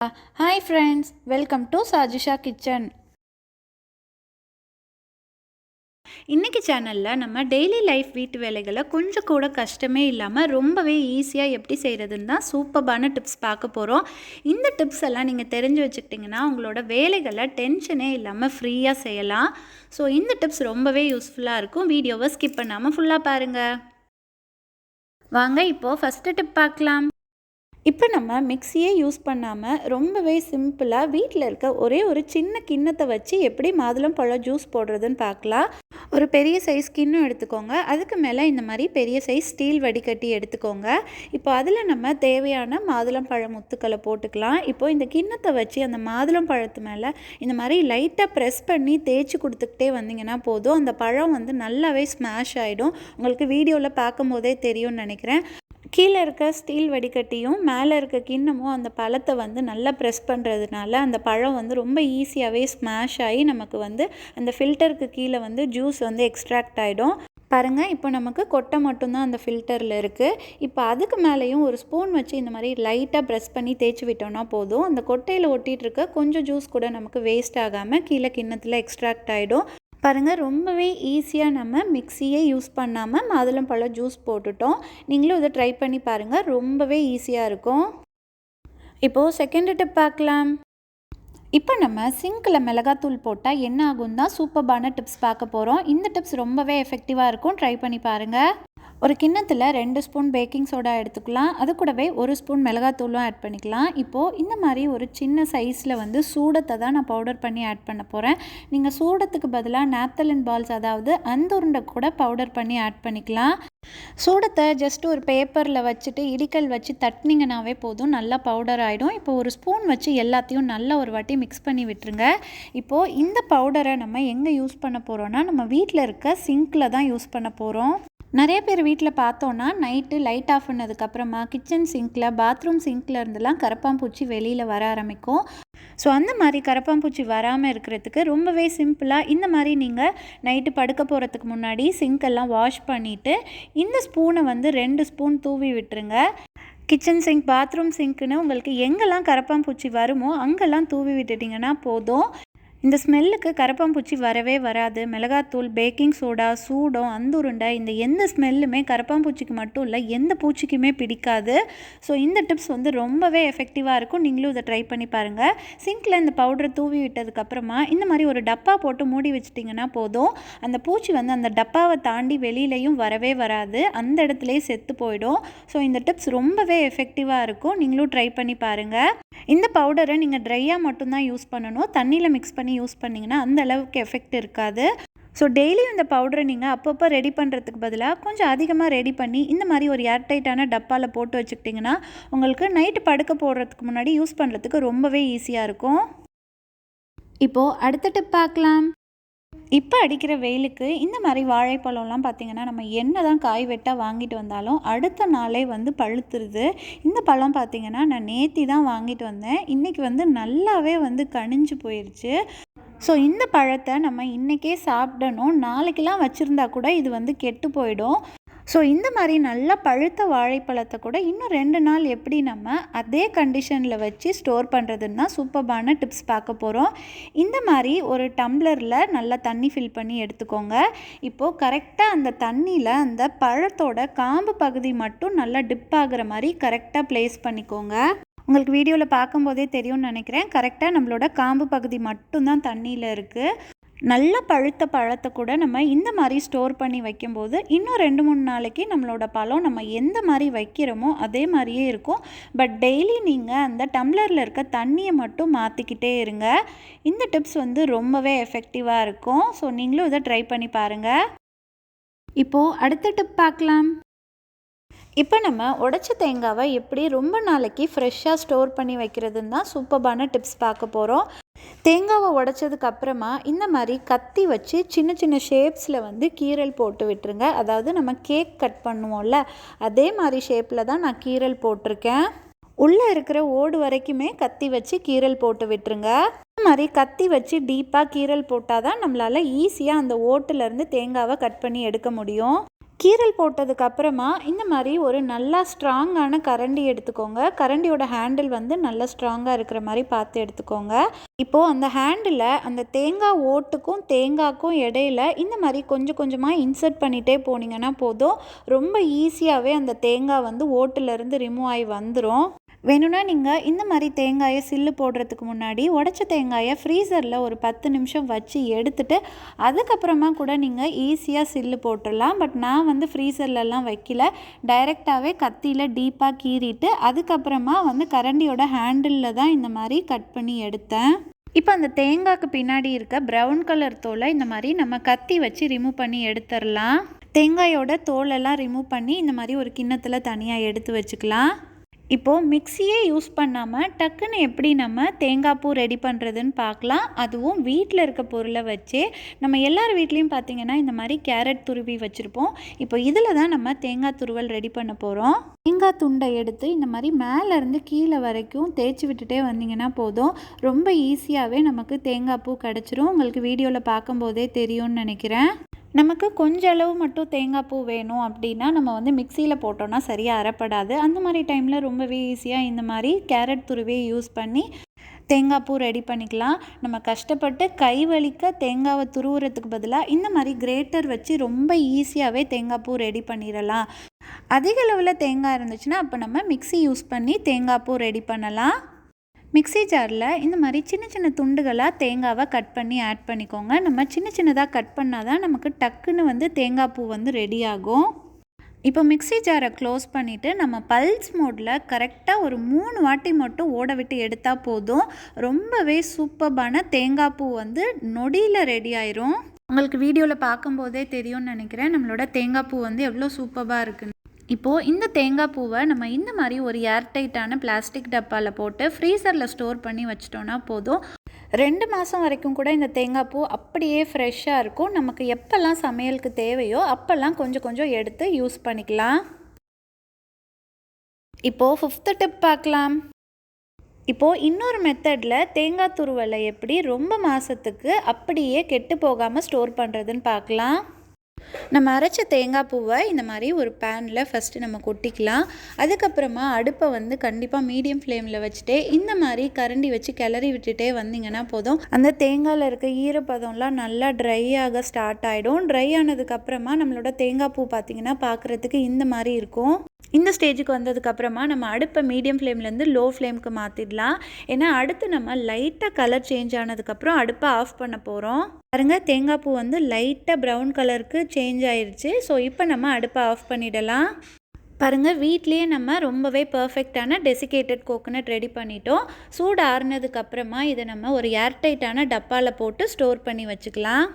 Hi friends welcome to Sajisha kitchen இன்றைக்கி சேனலில் நம்ம டெய்லி லைஃப் வீட்டு வேலைகளை கொஞ்சம் கூட கஷ்டமே இல்லாமல் ரொம்பவே ஈஸியாக எப்படி செய்கிறதுன்னு தான் சூப்பர்பான டிப்ஸ் பார்க்க போகிறோம் இந்த டிப்ஸ் எல்லாம் நீங்கள் தெரிஞ்சு வச்சுக்கிட்டிங்கன்னா உங்களோட வேலைகளை டென்ஷனே இல்லாமல் ஃப்ரீயாக செய்யலாம். ஸோ இந்த டிப்ஸ் ரொம்பவே யூஸ்ஃபுல்லாக இருக்கும். வீடியோவை ஸ்கிப் பண்ணாமல் ஃபுல்லாக பாருங்கள் வாங்க இப்போது ஃபஸ்ட்டு டிப் பார்க்கலாம். இப்போ நம்ம மிக்சியே யூஸ் பண்ணாமல் ரொம்பவே சிம்பிளாக வீட்டில் இருக்க ஒரே ஒரு சின்ன கிண்ணத்தை வச்சு எப்படி மாதுளம்பழம் ஜூஸ் போடுறதுன்னு பார்க்கலாம். ஒரு பெரிய சைஸ் கிண்ணம் எடுத்துக்கோங்க. அதுக்கு மேலே இந்த மாதிரி பெரிய சைஸ் ஸ்டீல் வடிகட்டி எடுத்துக்கோங்க. இப்போ அதில் நம்ம தேவையான மாதுளம்பழம் முத்துக்களை போட்டுக்கலாம். இப்போது இந்த கிண்ணத்தை வச்சு அந்த மாதுளம்பழத்து மேலே இந்த மாதிரி லைட்டாக ப்ரெஸ் பண்ணி தேய்ச்சி கொடுத்துக்கிட்டே வந்தீங்கன்னா போதும். அந்த பழம் வந்து நல்லாவே ஸ்மாஷ் ஆகிடும் உங்களுக்கு வீடியோவில் பார்க்கும்போதே தெரியும்னு நினைக்கிறேன். கீழே இருக்க ஸ்டீல் வடிகட்டியும் மேலே இருக்க கிண்ணமும் அந்த பழத்தை வந்து நல்லா ப்ரெஸ் பண்ணுறதுனால அந்த பழம் வந்து ரொம்ப ஈஸியாகவே ஸ்மாஷ் ஆகி நமக்கு வந்து அந்த ஃபில்டருக்கு கீழே வந்து ஜூஸ் வந்து எக்ஸ்ட்ராக்ட் ஆகிடும் பாருங்கள் இப்போ நமக்கு கொட்டை மட்டும்தான் அந்த ஃபில்டரில் இருக்குது இப்போ அதுக்கு மேலேயும் ஒரு ஸ்பூன் வச்சு இந்த மாதிரி லைட்டாக ப்ரெஸ் பண்ணி தேய்ச்சி விட்டோம்னா போதும். அந்த கொட்டையில் ஒட்டிகிட்டு இருக்க கொஞ்சம் ஜூஸ் கூட நமக்கு வேஸ்ட் ஆகாமல் கீழே கிண்ணத்தில் எக்ஸ்ட்ராக்ட் ஆகிடும் பாருங்கள் ரொம்பவே ஈஸியாக நம்ம மிக்சியை யூஸ் பண்ணாமல் மாதுளம்பழம் ஜூஸ் போட்டுட்டோம். நீங்களும் இதை ட்ரை பண்ணி பாருங்கள் ரொம்பவே ஈஸியாக இருக்கும். இப்போது செகண்ட் டிப் பார்க்கலாம். இப்போ நம்ம சிங்கில் மிளகாத்தூள் போட்டால் என்ன ஆகும் தான் சூப்பர்பான டிப்ஸ் பார்க்க போகிறோம் இந்த டிப்ஸ் ரொம்பவே எஃபெக்டிவாக இருக்கும். ட்ரை பண்ணி பாருங்கள் ஒரு கிண்ணத்தில் ரெண்டு ஸ்பூன் பேக்கிங் சோடா எடுத்துக்கலாம். அது கூடவே ஒரு ஸ்பூன் மிளகாத்தூளும் ஆட் பண்ணிக்கலாம். இப்போது இந்த மாதிரி ஒரு சின்ன சைஸில் வந்து சூடத்தை தான் நான் பவுடர் பண்ணி ஆட் பண்ண போகிறேன் நீங்கள் சூடத்துக்கு பதிலாக நாப்தலின் பால்ஸ் அதாவது அந்த உருண்டை கூட பவுடர் பண்ணி ஆட் பண்ணிக்கலாம். சூடத்தை ஜஸ்ட் ஒரு பேப்பரில் வச்சுட்டு இடிக்கல் வச்சு தட்டினீங்கனாவே போதும். நல்லா பவுடர் ஆகிடும் இப்போ ஒரு ஸ்பூன் வச்சு எல்லாத்தையும் நல்லா ஒரு வாட்டி மிக்ஸ் பண்ணி விட்டுருங்க. இப்போது இந்த பவுடரை நம்ம எங்கே யூஸ் பண்ண போகிறோன்னா நம்ம வீட்டில் இருக்க சிங்க்கில் தான் யூஸ் பண்ண போகிறோம் நிறைய பேர் வீட்டில் பார்த்தோன்னா நைட்டு லைட் ஆஃப் பண்ணதுக்கப்புறமா கிச்சன் சிங்க்கில் பாத்ரூம் சிங்க்கில் இருந்தெல்லாம் கரப்பாம்பூச்சி வெளியில் வர ஆரம்பிக்கும். ஸோ அந்த மாதிரி கரப்பாம்பூச்சி வராமல் இருக்கிறதுக்கு ரொம்பவே சிம்பிளாக இந்த மாதிரி நீங்கள் நைட்டு படுக்க போகிறதுக்கு முன்னாடி சிங்க்கெல்லாம் வாஷ் பண்ணிவிட்டு இந்த ஸ்பூனை வந்து ரெண்டு ஸ்பூன் தூவி விட்டுருங்க. கிச்சன் சிங்க் பாத்ரூம் சிங்க்குன்னு உங்களுக்கு எங்கெல்லாம் கரப்பாம்பூச்சி வருமோ அங்கெல்லாம் தூவி விட்டுட்டிங்கன்னா போதும். இந்த ஸ்மெல்லுக்கு கரப்பாம்பூச்சி வரவே வராது. மிளகாத்தூள் பேக்கிங் சோடா சூடம் அந்துருண்டை இந்த எந்த ஸ்மெல்லுமே கரப்பாம்பூச்சிக்கு மட்டும் இல்லை எந்த பூச்சிக்குமே பிடிக்காது. ஸோ இந்த டிப்ஸ் வந்து ரொம்பவே எஃபெக்டிவாக இருக்கும். நீங்களும் இதை ட்ரை பண்ணி பாருங்கள் சிங்கில் இந்த பவுடரை தூவி விட்டதுக்கப்புறமா இந்த மாதிரி ஒரு டப்பா போட்டு மூடி வச்சிட்டிங்கன்னா போதும். அந்த பூச்சி வந்து அந்த டப்பாவை தாண்டி வெளியிலையும் வரவே வராது. அந்த இடத்துலையே செத்து போயிடும். ஸோ இந்த டிப்ஸ் ரொம்பவே எஃபெக்டிவாக இருக்கும். நீங்களும் ட்ரை பண்ணி பாருங்கள் இந்த பவுடரை நீங்கள் ட்ரையாக மட்டும்தான் யூஸ் பண்ணணும். தண்ணியில் மிக்ஸ் பண்ணி யூஸ் பண்ணிங்கன்னா அந்த அளவுக்கு எஃபெக்ட் இருக்காது. ஸோ டெய்லியும் இந்த பவுடரை நீங்கள் அப்பப்போ ரெடி பண்ணுறதுக்கு பதிலாக கொஞ்சம் அதிகமாக ரெடி பண்ணி இந்த மாதிரி ஒரு ஏர்டைட்டான டப்பாவில் போட்டு வச்சுக்கிட்டிங்கன்னா உங்களுக்கு நைட்டு படுக்க போடுறதுக்கு முன்னாடி யூஸ் பண்ணுறதுக்கு ரொம்பவே ஈஸியாக இருக்கும். இப்போது அடுத்த டிப் பார்க்கலாம். இப்போ அடிக்கிற வெயிலுக்கு இந்த மாதிரி வாழைப்பழம்லாம் பார்த்திங்கன்னா நம்ம என்ன தான் காய் வெட்டாக வாங்கிட்டு வந்தாலும் அடுத்த நாளே வந்து பழுத்துருது. இந்த பழம் பார்த்திங்கன்னா நான் நேத்தி தான் வாங்கிட்டு வந்தேன். இன்றைக்கி வந்து நல்லாவே வந்து கனிஞ்சு போயிடுச்சு ஸோ இந்த பழத்தை நம்ம இன்றைக்கே சாப்பிடணும். நாளைக்கெலாம் வச்சுருந்தா கூட இது வந்து கெட்டு போயிடும். ஸோ இந்த மாதிரி நல்லா பழுத்த வாழைப்பழத்தை கூட இன்னும் ரெண்டு நாள் எப்படி நம்ம அதே கண்டிஷனில் வச்சு ஸ்டோர் பண்ணுறதுன்னு தான் சூப்பர்பான டிப்ஸ் பார்க்க போகிறோம் இந்த மாதிரி ஒரு டம்ளரில் நல்லா தண்ணி ஃபில் பண்ணி எடுத்துக்கோங்க. இப்போது கரெக்டாக அந்த தண்ணியில் அந்த பழத்தோட காம்பு பகுதி மட்டும் நல்லா டிப் ஆகிற மாதிரி கரெக்டாக ப்ளேஸ் பண்ணிக்கோங்க. உங்களுக்கு வீடியோவில் பார்க்கும்போதே தெரியும்னு நினைக்கிறேன். கரெக்டாக நம்மளோட காம்பு பகுதி மட்டும்தான் தண்ணியில் இருக்குது நல்ல பழுத்த பழத்தை கூட நம்ம இந்த மாதிரி ஸ்டோர் பண்ணி வைக்கும்போது இன்னும் ரெண்டு மூணு நாளைக்கு நம்மளோட பழம் நம்ம எந்த மாதிரி வைக்கிறோமோ அதே மாதிரியே இருக்கும். பட் டெய்லி நீங்கள் அந்த டம்ளரில் இருக்க தண்ணியை மட்டும் மாற்றிக்கிட்டே இருங்க. இந்த டிப்ஸ் வந்து ரொம்பவே எஃபெக்டிவாக இருக்கும். ஸோ நீங்களும் இதை ட்ரை பண்ணி பாருங்கள் இப்போது அடுத்த டிப் பார்க்கலாம். இப்போ நம்ம உடச்ச தேங்காவை எப்படி ரொம்ப நாளைக்கு ஃப்ரெஷ்ஷாக ஸ்டோர் பண்ணி வைக்கிறதுன்னு தான் சூப்பர்பான டிப்ஸ் பார்க்க போகிறோம் தேங்காவை உடச்சதுக்கு அப்புறமா இந்த மாதிரி கத்தி வச்சு சின்ன சின்ன ஷேப்ஸில் வந்து கீரல் போட்டு விட்டுருங்க. அதாவது நம்ம கேக் கட் பண்ணுவோம்ல அதே மாதிரி ஷேப்பில் தான் நான் கீரல் போட்டிருக்கேன். உள்ளே இருக்கிற ஓடு வரைக்குமே கத்தி வச்சு கீரல் போட்டு விட்டுருங்க. இந்த மாதிரி கத்தி வச்சு டீப்பாக கீரல் போட்டால் தான் நம்மளால் ஈஸியாக அந்த ஓட்டுலேருந்து தேங்காவை கட் பண்ணி எடுக்க முடியும். கீரல் போட்டதுக்கு அப்புறமா இந்த மாதிரி ஒரு நல்லா ஸ்ட்ராங்கான கரண்டி எடுத்துக்கோங்க. கரண்டியோட ஹேண்டில் வந்து நல்லா ஸ்ட்ராங்காக இருக்கிற மாதிரி பார்த்து எடுத்துக்கோங்க. இப்போது அந்த ஹேண்டில் அந்த தேங்காய் ஓட்டுக்கும் தேங்காய்க்கும் இடையில இந்த மாதிரி கொஞ்சம் கொஞ்சமாக இன்சர்ட் பண்ணிகிட்டே போனீங்கன்னா போதும். ரொம்ப ஈஸியாகவே அந்த தேங்காய் வந்து ஓட்டுலேருந்து ரிமூவ் ஆகி வந்துடும் வேணும்னா நீங்கள் இந்த மாதிரி தேங்காயை சில்லு போடுறதுக்கு முன்னாடி உடச்ச தேங்காயை ஃப்ரீசரில் ஒரு பத்து நிமிஷம் வச்சு எடுத்துட்டு அதுக்கப்புறமா கூட நீங்கள் ஈஸியாக சில்லு போட்டுடலாம். பட் நான் வந்து ஃப்ரீசர்லலாம் வைக்கல. டைரெக்டாகவே கத்தியில் டீப்பாக கீறிட்டு அதுக்கப்புறமா வந்து கரண்டியோட ஹேண்டிலில் தான் இந்த மாதிரி கட் பண்ணி எடுத்தேன். இப்போ அந்த தேங்காய்க்கு பின்னாடி இருக்க ப்ரௌன் கலர் தோலை இந்த மாதிரி நம்ம கத்தி வச்சு ரிமூவ் பண்ணி எடுத்துடலாம். தேங்காயோட தோலெல்லாம் ரிமூவ் பண்ணி இந்த மாதிரி ஒரு கிண்ணத்தில் தனியாக எடுத்து வச்சுக்கலாம். இப்போது மிக்சியே யூஸ் பண்ணாமல் டக்குன்னு எப்படி நம்ம தேங்காய் பூ ரெடி பண்ணுறதுன்னு பார்க்கலாம். அதுவும் வீட்டில் இருக்க பொருளை வச்சே நம்ம எல்லார் வீட்லேயும் பார்த்திங்கன்னா இந்த மாதிரி கேரட் துருவி வச்சுருப்போம். இப்போ இதில் தான் நம்ம தேங்காய் துருவல் ரெடி பண்ண போகிறோம் தேங்காய் துண்டை எடுத்து இந்த மாதிரி மேலேருந்து கீழே வரைக்கும் தேய்ச்சி விட்டுட்டே வந்தீங்கன்னா போதும். ரொம்ப ஈஸியாகவே நமக்கு தேங்காய் பூ கிடச்சிரும். உங்களுக்கு வீடியோவில் பார்க்கும்போதே தெரியும்னு நினைக்கிறேன். நமக்கு கொஞ்ச அளவு மட்டும் தேங்காய் பூ வேணும் அப்படின்னா நம்ம வந்து மிக்சியில் போட்டோன்னா சரியாக அரைப்படாது. அந்த மாதிரி டைமில் ரொம்பவே ஈஸியாக இந்த மாதிரி கேரட் துருவியை யூஸ் பண்ணி தேங்காய் பூ ரெடி பண்ணிக்கலாம். நம்ம கஷ்டப்பட்டு கை வலிக்க தேங்காவை துருவுறதுக்கு பதிலாக இந்த மாதிரி கிரேட்டர் வச்சு ரொம்ப ஈஸியாகவே தேங்காய் பூ ரெடி பண்ணிடலாம். அதிக அளவில் தேங்காய் இருந்துச்சுன்னா அப்போ நம்ம மிக்சி யூஸ் பண்ணி தேங்காய் பூ ரெடி பண்ணலாம். மிக்சி ஜாரில் இந்த மாதிரி சின்ன சின்ன துண்டுகளாக தேங்காவை கட் பண்ணி ஆட் பண்ணிக்கோங்க. நம்ம சின்ன சின்னதாக கட் பண்ணால் தான் நமக்கு டக்குன்னு வந்து தேங்காய் பூ வந்து ரெடி ஆகும். இப்போ மிக்சி ஜாரை க்ளோஸ் பண்ணிவிட்டு நம்ம பல்ஸ் மோடில் கரெக்டாக ஒரு மூணு வாட்டி மட்டும் ஓட விட்டு எடுத்தால் போதும். ரொம்பவே சூப்பர்பான தேங்காய் பூ வந்து நொடியில் ரெடி ஆயிரும். உங்களுக்கு வீடியோவில் பார்க்கும்போதே தெரியும்னு நினைக்கிறேன். நம்மளோட தேங்காய் பூ வந்து எவ்வளோ சூப்பராக இருக்குன்னு. இப்போது இந்த தேங்காய் பூவை நம்ம இந்த மாதிரி ஒரு ஏர்டைட்டான பிளாஸ்டிக் டப்பாவில் போட்டு ஃப்ரீசரில் ஸ்டோர் பண்ணி வச்சிட்டோன்னா போதும். ரெண்டு மாதம் வரைக்கும் கூட இந்த தேங்காய் பூ அப்படியே ஃப்ரெஷ்ஷாக இருக்கும். நமக்கு எப்போல்லாம் சமையலுக்கு தேவையோ அப்போல்லாம் கொஞ்சம் கொஞ்சம் எடுத்து யூஸ் பண்ணிக்கலாம். இப்போது ஃபிஃப்த்து டிப் பார்க்கலாம். இப்போது இன்னொரு மெத்தடில் தேங்காய் துருவலை எப்படி ரொம்ப மாதத்துக்கு அப்படியே கெட்டு போகாமல் ஸ்டோர் பண்ணுறதுன்னு பார்க்கலாம். நம்ம அரைச்ச தேங்காய் பூவை இந்த மாதிரி ஒரு பேனில் ஃபஸ்ட்டு நம்ம கொட்டிக்கலாம். அதுக்கப்புறமா அடுப்பை வந்து கண்டிப்பாக மீடியம் ஃப்ளேமில் வச்சுட்டு இந்த மாதிரி கரண்டி வச்சு கிளறி விட்டுட்டே வந்தீங்கன்னா போதும். அந்த தேங்காயில் இருக்க ஈரப்பதம்லாம் நல்லா ட்ரை ஆக ஸ்டார்ட் ஆகிடும் ட்ரை ஆனதுக்கப்புறமா நம்மளோட தேங்காய் பூ பார்த்திங்கன்னா பார்க்குறதுக்கு இந்த மாதிரி இருக்கும். இந்த ஸ்டேஜுக்கு வந்ததுக்கப்புறமா நம்ம அடுப்பை மீடியம் ஃப்ளேம்லேருந்து லோ ஃப்ளேமுக்கு மாற்றிடலாம் ஏன்னா அடுத்து நம்ம லைட்டாக கலர் சேஞ்ச் ஆனதுக்கப்புறம் அடுப்பை ஆஃப் பண்ண போகிறோம் பாருங்க தேங்காய் பூ வந்து லைட்டாக ப்ரௌன் கலருக்கு சேஞ்ச் ஆயிடுச்சு ஸோ இப்போ நம்ம அடுப்பை ஆஃப் பண்ணிடலாம். பாருங்கள் வீட்லேயே நம்ம ரொம்பவே பர்ஃபெக்டான டெசிகேட்டட் கோகோனட் ரெடி பண்ணிட்டோம். சூடு ஆறுனதுக்கப்புறமா இதை நம்ம ஒரு ஏர்டைட்டான டப்பாவில் போட்டு ஸ்டோர் பண்ணி வச்சுக்கலாம்.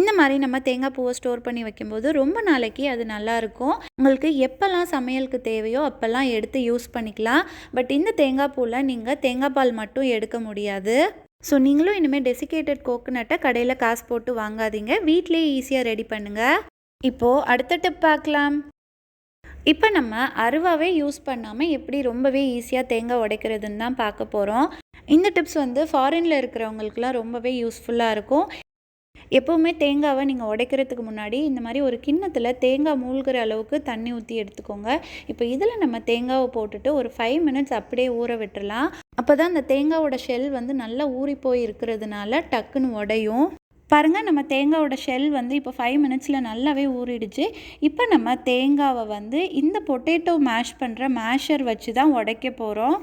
இந்த மாதிரி நம்ம தேங்காய் பூவை ஸ்டோர் பண்ணி வைக்கும்போது ரொம்ப நாளைக்கு அது நல்லாயிருக்கும். உங்களுக்கு எப்போல்லாம் சமையலுக்கு தேவையோ அப்போல்லாம் எடுத்து யூஸ் பண்ணிக்கலாம். பட் இந்த தேங்காய் பூவில் நீங்கள் தேங்காய் பால் மட்டும் எடுக்க முடியாது. ஸோ நீங்களும் இனிமேல் டெசிகேட்டட் கோகோனட்டை கடையில் காசு போட்டு வாங்காதீங்க. வீட்லேயே ஈஸியாக ரெடி பண்ணுங்கள் இப்போது அடுத்த டிப் பார்க்கலாம். இப்போ நம்ம அருவாவே யூஸ் பண்ணாமல் எப்படி ரொம்பவே ஈஸியாக தேங்காய் உடைக்கிறதுன்னு தான் பார்க்க போகிறோம் இந்த டிப்ஸ் வந்து ஃபாரினில் இருக்கிறவங்களுக்குலாம் ரொம்பவே யூஸ்ஃபுல்லாக இருக்கும். எப்போவுமே தேங்காவை நீங்கள் உடைக்கிறதுக்கு முன்னாடி இந்த மாதிரி ஒரு கிண்ணத்தில் தேங்காய் மூழ்கிற அளவுக்கு தண்ணி ஊற்றி எடுத்துக்கோங்க. இப்போ இதில் நம்ம தேங்காவை போட்டுட்டு ஒரு ஃபைவ் மினிட்ஸ் அப்படியே ஊற விட்டுறலாம். அப்போ தான் அந்த தேங்காவோட ஷெல் வந்து நல்லா ஊறி போய் இருக்கிறதுனால டக்குன்னு உடையும். பாருங்கள் நம்ம தேங்காவோட ஷெல் வந்து இப்போ ஃபைவ் மினிட்ஸில் நல்லாவே ஊறிடுச்சு. இப்போ நம்ம தேங்காவை வந்து இந்த பொட்டேட்டோ மேஷ் பண்ணுற மேஷர் வச்சு தான் உடைக்க போகிறோம்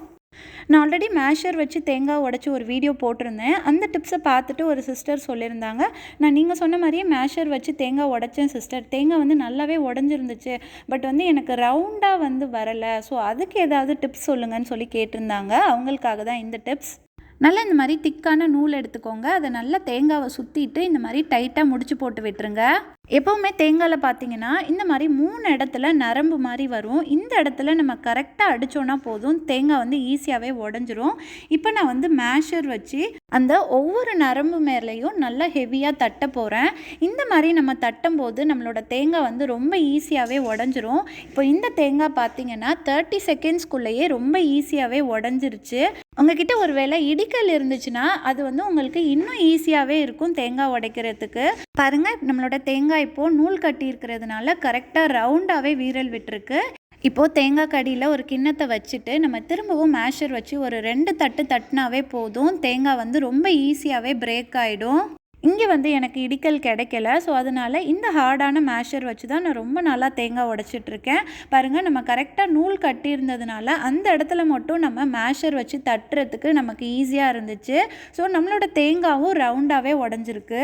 நான் ஆல்ரெடி மேஷர் வச்சு தேங்காய் உடச்சி ஒரு வீடியோ போட்டிருந்தேன். அந்த டிப்ஸை பார்த்துட்டு ஒரு சிஸ்டர் சொல்லியிருந்தாங்க. நான் நீங்கள் சொன்ன மாதிரியே மேஷர் வச்சு தேங்காய் உடச்சேன் சிஸ்டர் தேங்காய் வந்து நல்லாவே உடஞ்சிருந்துச்சு. பட் வந்து எனக்கு ரவுண்டாக வந்து வரலை. ஸோ அதுக்கு ஏதாவது டிப்ஸ் சொல்லுங்கன்னு சொல்லி கேட்டிருந்தாங்க. அவங்களுக்காக தான் இந்த டிப்ஸ் நல்லா இந்த மாதிரி திக்கான நூல் எடுத்துக்கோங்க. அதை நல்லா தேங்காவை சுற்றிட்டு இந்த மாதிரி டைட்டாக முடிச்சு போட்டு விட்டுருங்க. எப்போவுமே தேங்காயில் பார்த்தீங்கன்னா இந்த மாதிரி மூணு இடத்துல நரம்பு மாதிரி வரும். இந்த இடத்துல நம்ம கரெக்டாக அடித்தோன்னா போதும். தேங்காய் வந்து ஈஸியாகவே உடஞ்சிரும். இப்போ நான் வந்து மேஷர் வச்சு அந்த ஒவ்வொரு நரம்பு மேலேயும் நல்லா ஹெவியாக தட்ட போகிறேன் இந்த மாதிரி நம்ம தட்டும் போது நம்மளோட தேங்காய் வந்து ரொம்ப ஈஸியாகவே உடஞ்சிரும். இப்போ இந்த தேங்காய் பார்த்தீங்கன்னா தேர்ட்டி செகண்ட்ஸ்குள்ளேயே ரொம்ப ஈஸியாகவே உடஞ்சிருச்சு. உங்ககிட்ட ஒரு வேளை இடிக்கல் இருந்துச்சுன்னா அது வந்து உங்களுக்கு இன்னும் ஈஸியாகவே இருக்கும் தேங்காய் உடைக்கிறதுக்கு. பாருங்கள் நம்மளோட தேங்காய் தேங்காய் இப்போது நூல் கட்டி இருக்கிறதுனால கரெக்டாக ரவுண்டாகவே வீரல் விட்டுருக்கு. இப்போது தேங்காய் கடியில் ஒரு கிண்ணத்தை வச்சுட்டு நம்ம திரும்பவும் மேஷர் வச்சு ஒரு ரெண்டு தட்டு தட்டினாவே போதும். தேங்காய் வந்து ரொம்ப ஈஸியாகவே பிரேக் ஆகிடும் இங்கே வந்து எனக்கு இடிக்கல் கிடைக்கல. ஸோ அதனால் இந்த ஹார்டான மேஷர் வச்சு தான் நான் ரொம்ப நல்லா தேங்காய் உடச்சிட்ருக்கேன். பாருங்கள் நம்ம கரெக்டாக நூல் கட்டியிருந்ததுனால அந்த இடத்துல மட்டும் நம்ம மேஷர் வச்சு தட்டுறதுக்கு நமக்கு ஈஸியாக இருந்துச்சு. ஸோ நம்மளோட தேங்காவும் ரவுண்டாகவே உடஞ்சிருக்கு.